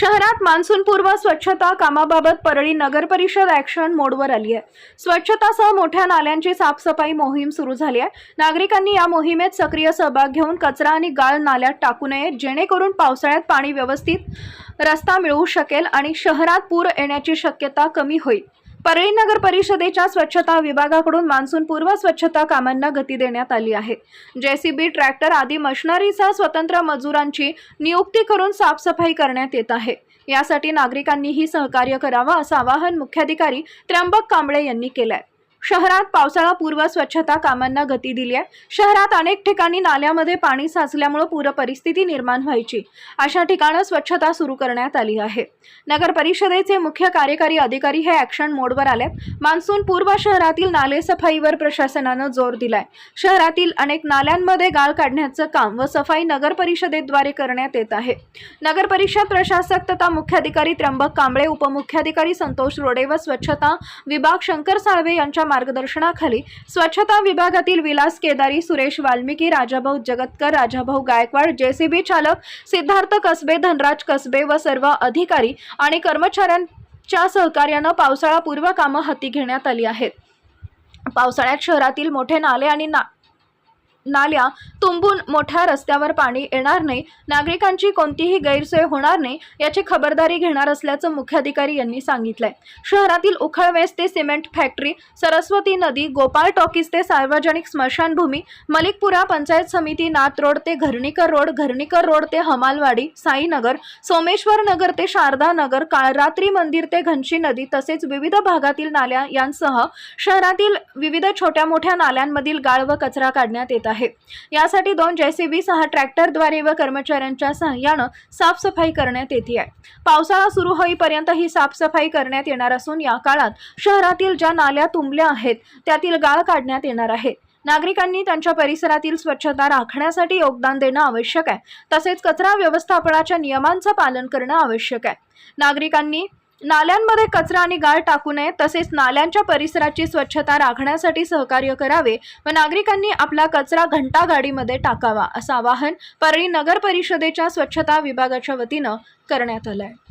शहरात मान्सूनपूर्व स्वच्छता कामाबाबत परळी नगर परिषद ॲक्शन मोडवर आली आहे. स्वच्छतासह मोठ्या नाल्यांची साफसफाई मोहीम सुरू झाली आहे. नागरिकांनी या मोहिमेत सक्रिय सहभाग घेऊन कचरा आणि गाळ नाल्यात टाकू नये जेणेकरून पावसाळ्यात पाणी व्यवस्थित रस्ता मिळू शकेल आणि शहरात पूर येण्याची शक्यता कमी होईल. परळी नगर परिषदेच्या स्वच्छता विभागाकडून मान्सूनपूर्व स्वच्छता कामांना गती देण्यात आली आहे. जेसीबी ट्रॅक्टर आदी मशिनरीसह स्वतंत्र मजुरांची नियुक्ती करून साफसफाई करण्यात येत आहे. यासाठी नागरिकांनीही सहकार्य करावं असं आवाहन मुख्याधिकारी त्र्यंबक कांबळे यांनी केलं आहे शहरात पावसाळा पूर्व स्वच्छता कामांना गती दिली आहे. शहरात अनेक ठिकाणी नाल्यामध्ये पाणी साचल्यामुळे पूर परिस्थिती निर्माण व्हायची. अशा ठिकाणं स्वच्छता सुरू करण्यात आली आहे. नगर परिषदेचे मुख्य कार्यकारी अधिकारी हे ॲक्शन मोडवर आलेत. मान्सून पूर्व शहरातील नाले सफाईवर प्रशासनानं जोर दिलाय. शहरातील अनेक नाल्यांमध्ये गाळ काढण्याचं काम व सफाई नगर परिषदेद्वारे करण्यात येत आहे. नगर परिषद प्रशासक तथा मुख्याधिकारी त्र्यंबक कांबळे उपमुख्याधिकारी संतोष रोडे व स्वच्छता विभाग शंकर साळवे यांच्या मार्गदर्शनाखाली स्वच्छता विभागातील विलास केदारी सुरेश वाल्मिकी राजाभाऊ जगतकर राजाभाऊ गायकवाड जेसीबी चालक सिद्धार्थ कसबे धनराज कसबे व सर्व अधिकारी आणि कर्मचाऱ्यांच्या सहकार्यानं पावसाळापूर्व कामं हाती घेण्यात आली आहेत. पावसाळ्यात शहरातील मोठे नाले आणि ना नाल्या तुंबून मोठ्या रस्त्यावर पाणी येणार नाही. नागरिकांची कोणतीही गैरसोय होणार नाही याची खबरदारी घेणार असल्याचं मुख्याधिकारी यांनी सांगितलंय. शहरातील उखळवेस ते सिमेंट फॅक्टरी सरस्वती नदी गोपाळ टॉकीज ते सार्वजनिक स्मशानभूमी मलिकपुरा पंचायत समिती नाथ रोड ते घरणीकर रोड घरणीकर रोड ते हमालवाडी साईनगर सोमेश्वर नगर ते शारदा नगर काळरात्री मंदिर ते घनशी नदी तसेच विविध भागातील नाल्या यांसह शहरातील विविध छोट्या मोठ्या नाल्यांमधील गाळ व कचरा काढण्यात येत आहे. यासाठी दोन जेसीबी सहा ट्रॅक्टरद्वारे व कर्मचाऱ्यांच्या सहाय्यानं साफसफाई करण्यात येते आहे. पावसाळा सुरू होईपर्यंत ही साफसफाई करण्यात येणार असून या काळात शहरातील ज्या नाल्या तुंबल्या आहेत त्यातील गाळ काढण्यात येणार आहे. नागरिकांनी त्यांच्या परिसरातील स्वच्छता राखण्यासाठी योगदान देणं आवश्यक आहे. तसेच कचरा व्यवस्थापनाच्या नियमांचं पालन करणं आवश्यक आहे. नागरिकांनी नाल्यांमध्ये कचरा आणि गाळ टाकू नये तसेच नाल्यांच्या परिसराची स्वच्छता राखण्यासाठी सहकार्य करावे व नागरिकांनी आपला कचरा घंटागाडीमध्ये टाकावा असं आवाहन परळी नगर परिषदेच्या स्वच्छता विभागाच्या वतीनं करण्यात आलं आहे